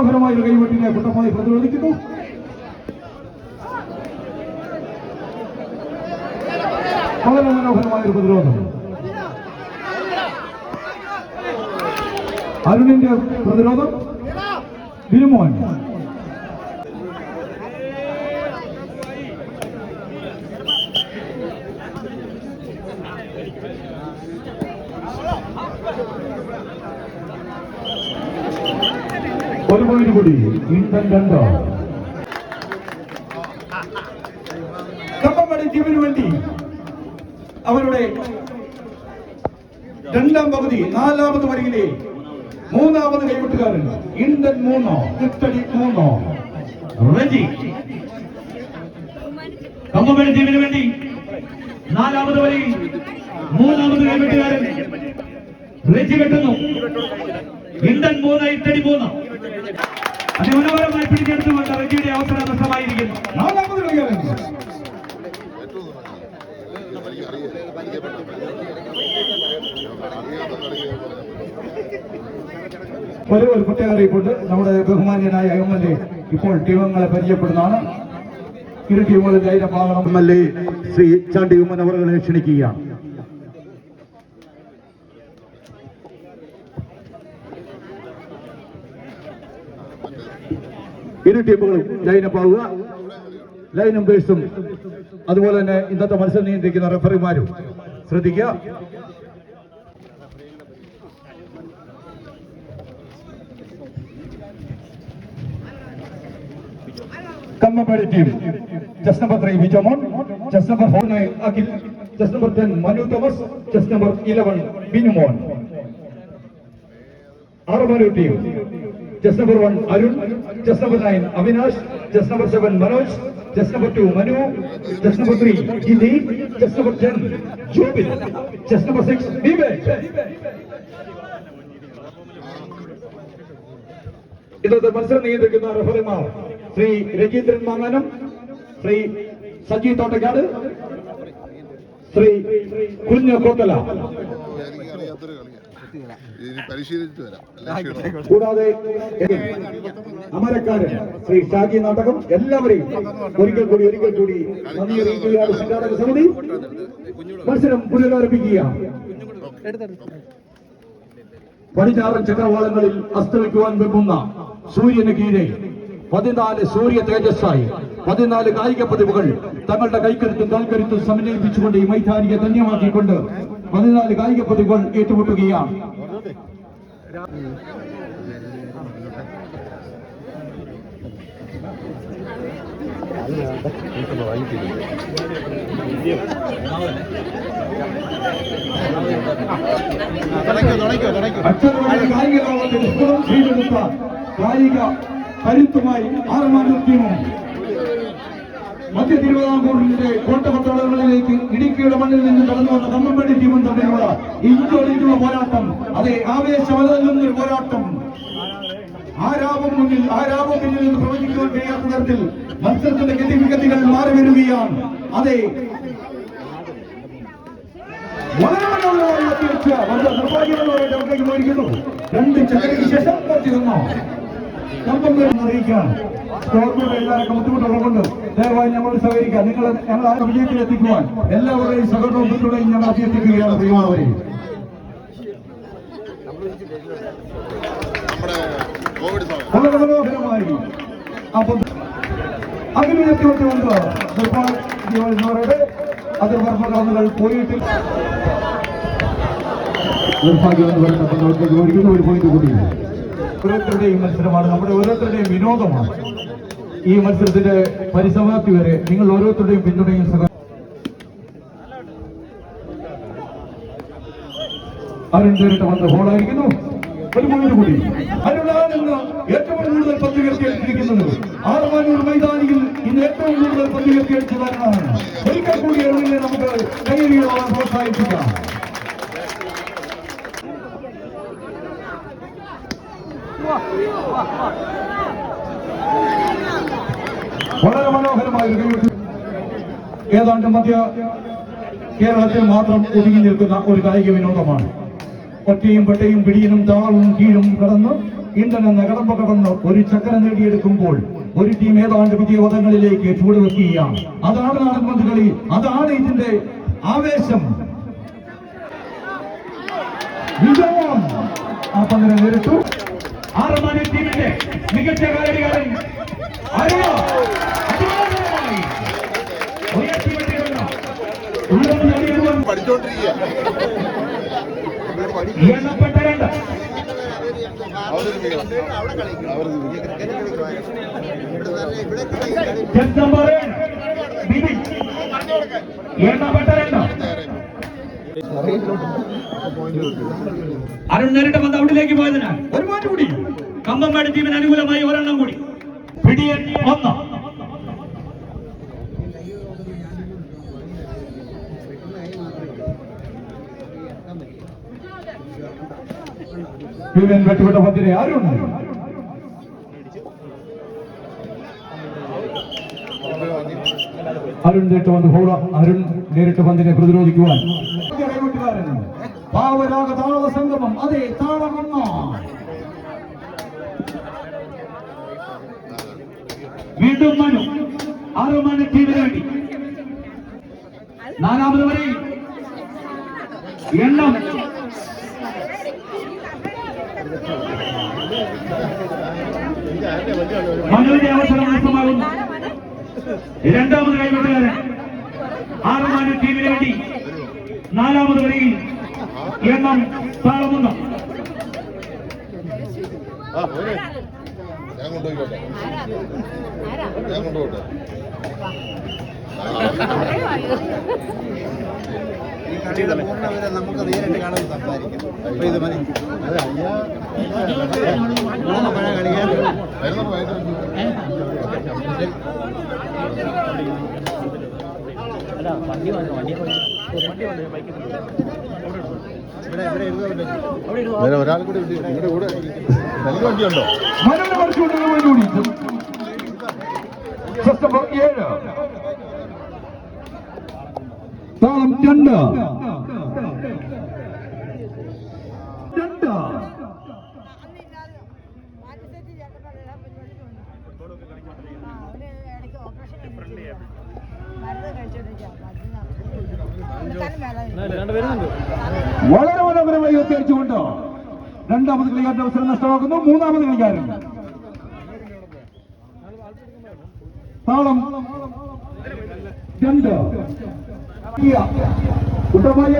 മനോഹരമായ ഒരു കൈവെട്ടിനെ കുട്ടമായി പ്രതിരോധിക്കുന്നു. വളരെ മനോഹരമായ ഒരു പ്രതിരോധം. അരുണിന്റെ പ്രതിരോധം. ബിരുമോൻ ഒരു പോയിന്റ് കൂടി. ഇന്ത്യൻ രണ്ടോ. കമ്പമണി ടീമിന് വേണ്ടി അവരുടെ രണ്ടാം പകുതി നാലാമത് വരിയിലെ മൂന്നാമത് കൈവിട്ടുകാരൻ ഇന്ത്യൻ മൂന്നോ കിട്ടടി മൂന്നോ. റെജി കമ്പമണി ടീമിന് വേണ്ടി നാലാമത് വരി മൂന്നാമത് കൈവിട്ടുകാരൻ റെജി കെട്ടുന്നു ഇന്ത്യൻ മൂന്ന് ഇട്ടടി മൂന്ന്. അതിമനോഹരമായി പിടിച്ചെടുത്തുകൊണ്ട് റെജിയുടെ അവസരം നഷ്ടമായിരിക്കുന്നു നാലാമത് കളിക്കാരൻ ഒരു ഒരു പ്രത്യേക അറിയിപ്പുണ്ട്. നമ്മുടെ ബഹുമാന്യനായ എം എൽ എ ഇപ്പോൾ ടീമുകളെ പരിചയപ്പെടുന്നതാണ്. ഇരു ടീമുകളിൽ ധൈര്യമാകണം M L A Shri Chandy Oommen അവരെ ക്ഷണിക്കുകയാണ്. ഇരു ടീമുകളും ലൈനപ്പ് ആവുക. ലൈൻ നമ്പേഴ്സും അതുപോലെ തന്നെ ഇന്നത്തെ മത്സരം നിയന്ത്രിക്കുന്ന റഫറിമാരും ശ്രദ്ധിക്കുക. Kammappadi team chest number three Bijomon chest number four Akhil chest number ten Manu Thomas chest number eleven Binumon Manu team chest number one Arun chest number nine Avinash chest number seven Manoj chest number two Manu chest number three Jithi chest number ten Jobin chest number six Vivek. ഇന്നത്തെ മത്സരം നിയന്ത്രിക്കുന്ന റഫറിമാർ ശ്രീ രജീന്ദ്രൻ മാങ്ങാനം ശ്രീ സജി തോട്ടക്കാട് ശ്രീ കുഞ്ഞ കോത്തല. ഇനി പരിശീലിച്ചിട്ട് വരാം. കൂടാതെ അമരക്കാരൻ ശ്രീ ഷാജി നാടകം എല്ലാവരെയും ഒരിക്കൽ കൂടി ഒരിക്കൽ കൂടി നന്ദി അറിയിക്കുകയാണ്. സംഘാടക സമിതി മത്സരം പുനരാരംഭിക്കുക പടിഞ്ഞാറൻ ചക്രവാളങ്ങളിൽ അസ്തമിക്കുവാൻ വെമ്പുന്ന സൂര്യന് കീഴെ പതിനാല് സൂര്യ തേജസ്സായി. പതിനാല് കായിക പതിവുകൾ തങ്ങളുടെ കൈക്കരുത്തും കാൽക്കരുത്തും സമന്വയിപ്പിച്ചുകൊണ്ട് ഈ മൈതാനിയെ ധന്യമാക്കിക്കൊണ്ട് പതിനാല് കായിക പ്രതിഭകൾ ഏറ്റുമുട്ടുകയാണ്. കായിക കരുത്തുമായി ആറുമാനൂർ ടീമും മധ്യ തിരുവിതാംകൂറിന്റെ കോട്ടപട്ടാളങ്ങളിലേക്ക് ഇടുക്കിയുടെ മണ്ണിൽ നിന്ന് കടന്നു വന്ന കമ്മമ്പടി ടീമും തമ്മിലുള്ള ഇഞ്ചോടിഞ്ചുള്ള പോരാട്ടം അതെ ആവേശമലകുന്നൊരു പോരാട്ടം. ആരാവും മുന്നിൽ ആരാവും പിന്നിൽ നിന്ന് പ്രവചിക്കുവാൻ കഴിയാത്ത തരത്തിൽ മത്സരത്തിന്റെ ഗതിവിഗതികൾ മാറി വരികയാണ്. അതെ രണ്ട് ചക്രയ്ക്ക് ശേഷം കുറച്ച് ഗവൺമെന്റ് എല്ലാവർക്കും ബുദ്ധിമുട്ടുള്ളതുകൊണ്ട് ദയവായി നമ്മൾ സഹകരിക്കുക. നിങ്ങൾ ഞങ്ങൾ ആ വിജയത്തിൽ എത്തിക്കുവാൻ എല്ലാവരുടെയും സഹകരണവും പിന്തുണയും ഞങ്ങൾ അഭ്യർത്ഥിക്കുകയാണ് പ്രിയമാണവരെ വളരെ മനോഹരമായി. അപ്പം അഭിനയത്തിലുണ്ട് നിർഭാഗ്യവരുടെ അതിർവർമ്മകൾ പോയിട്ട് നിർഭാഗ്യവർക്ക് ഓടിക്കുന്ന ഒരു പോയിന്റ് കൂടി ഓരോരുത്തരുടെയും മത്സരമാണ്. നമ്മുടെ ഓരോരുത്തരുടെയും വിനോദമാണ്. ഈ മത്സരത്തിന്റെ പരിസമാപ്തി വരെ നിങ്ങൾ ഓരോരുത്തരുടെയും പിന്തുണയും സഹ അരുൺ തേരിട്ട് വന്ന് ഹോളായിരിക്കുന്നു ഒരു പോയിന്റ് കൂടി. അരുണാൻ ഇന്ന് ഏറ്റവും കൂടുതൽ പന്ത് ഉയർത്തിയെടുത്തിരിക്കുന്നത് ആറുമാനൂർ മൈതാനിയിൽ ഇന്ന് ഏറ്റവും കൂടുതൽ പന്ത് അരുണാണ് ഒരിക്കൽ കൂടി അരുണിനെ നമുക്ക് കൈയടികളാണ് പ്രോത്സാഹിപ്പിക്കാം. വളരെ മനോഹരമായ ഒരു കൈവെട്ട്. ഏതാണ്ട് മധ്യ കേരളത്തിൽ മാത്രം ഒതുങ്ങി നിൽക്കുന്ന ഒരു കായിക വിനോദമാണ്. ഒറ്റയും പെട്ടയും പിടിയിലും താളും കീഴും കടന്ന് ഇന്ധന എന്ന കടമ്പ കടന്ന് ഒരു ചക്ര നേടിയെടുക്കുമ്പോൾ ഒരു ടീം ഏതാണ്ട് വിജയപഥങ്ങളിലേക്ക് ചൂടുവെക്കുകയാണ് അതാണ് നടന്നത് കളി അതാണ് ഇതിന്റെ ആവേശം. വിജയം. ആ പന്തിനെ നേരിട്ടു. ആറുമാനി ടീമിന്റെ മികച്ച കാലടികാരൻ അറിയോ എണ്ണപ്പെട്ട രണ്ട്. എണ്ണപ്പെട്ട രണ്ട്. അരുൺ നേരിട്ട് പന്ത് അവിടിലേക്ക് പോയതിനാൽ ഒരു മാറ്റം കൂടി കമ്പംപാട് ടീമിന് അനുകൂലമായി ഒരെണ്ണം കൂടി. പിടിയൻ ഒന്ന്. അരുൺ നേരിട്ട് വന്ന് ഹോള. അരുൺ നേരിട്ട് പന്തിനെ പ്രതിരോധിക്കുവാൻ. പാവരാഗ താള സംഗമം അതെ താളമണ്ണ വീണ്ടും മനു ആറുമാന ടീമിന് വേണ്ടി നാലാമത് വരെ എണ്ണം മനുവിന്റെ അവസരം നഷ്ടമാകുന്നു രണ്ടാമത് കൈവിട്ടുകാരൻ ആറുമാന ടീമിന് വേണ്ടി നാലാമത് വരിയിൽ എണ്ണം പോരെ. ഞാൻ കൊണ്ടുപോയിക്കോട്ടെ. ഞാൻ കൊണ്ടുപോട്ടെ പൂർണവിവരെ നമുക്ക് നേരിട്ട് കാണാൻ സംസാരിക്കാം അപ്പൊ ഇത് മതി അത് അയ്യാ മൂന്ന് വണ്ടി വണ്ടി ഇവിടെ ഇരുന്നവരുടെ വേറെ ഒരാൾ കൂടി ഉണ്ട്. നിങ്ങളുടെ കൂടെ നല്ല വണ്ടിയുണ്ടോ? താളം രണ്ട്. വളരെ മനോഹരമായി ഉയർത്തിയടിച്ചുകൊണ്ട് രണ്ടാമത് കളിക്കാരന്റെ അവസരം നഷ്ടമാക്കുന്നു മൂന്നാമത് കളിക്കാരൻ. താളം രണ്ട്. കുട്ടമായ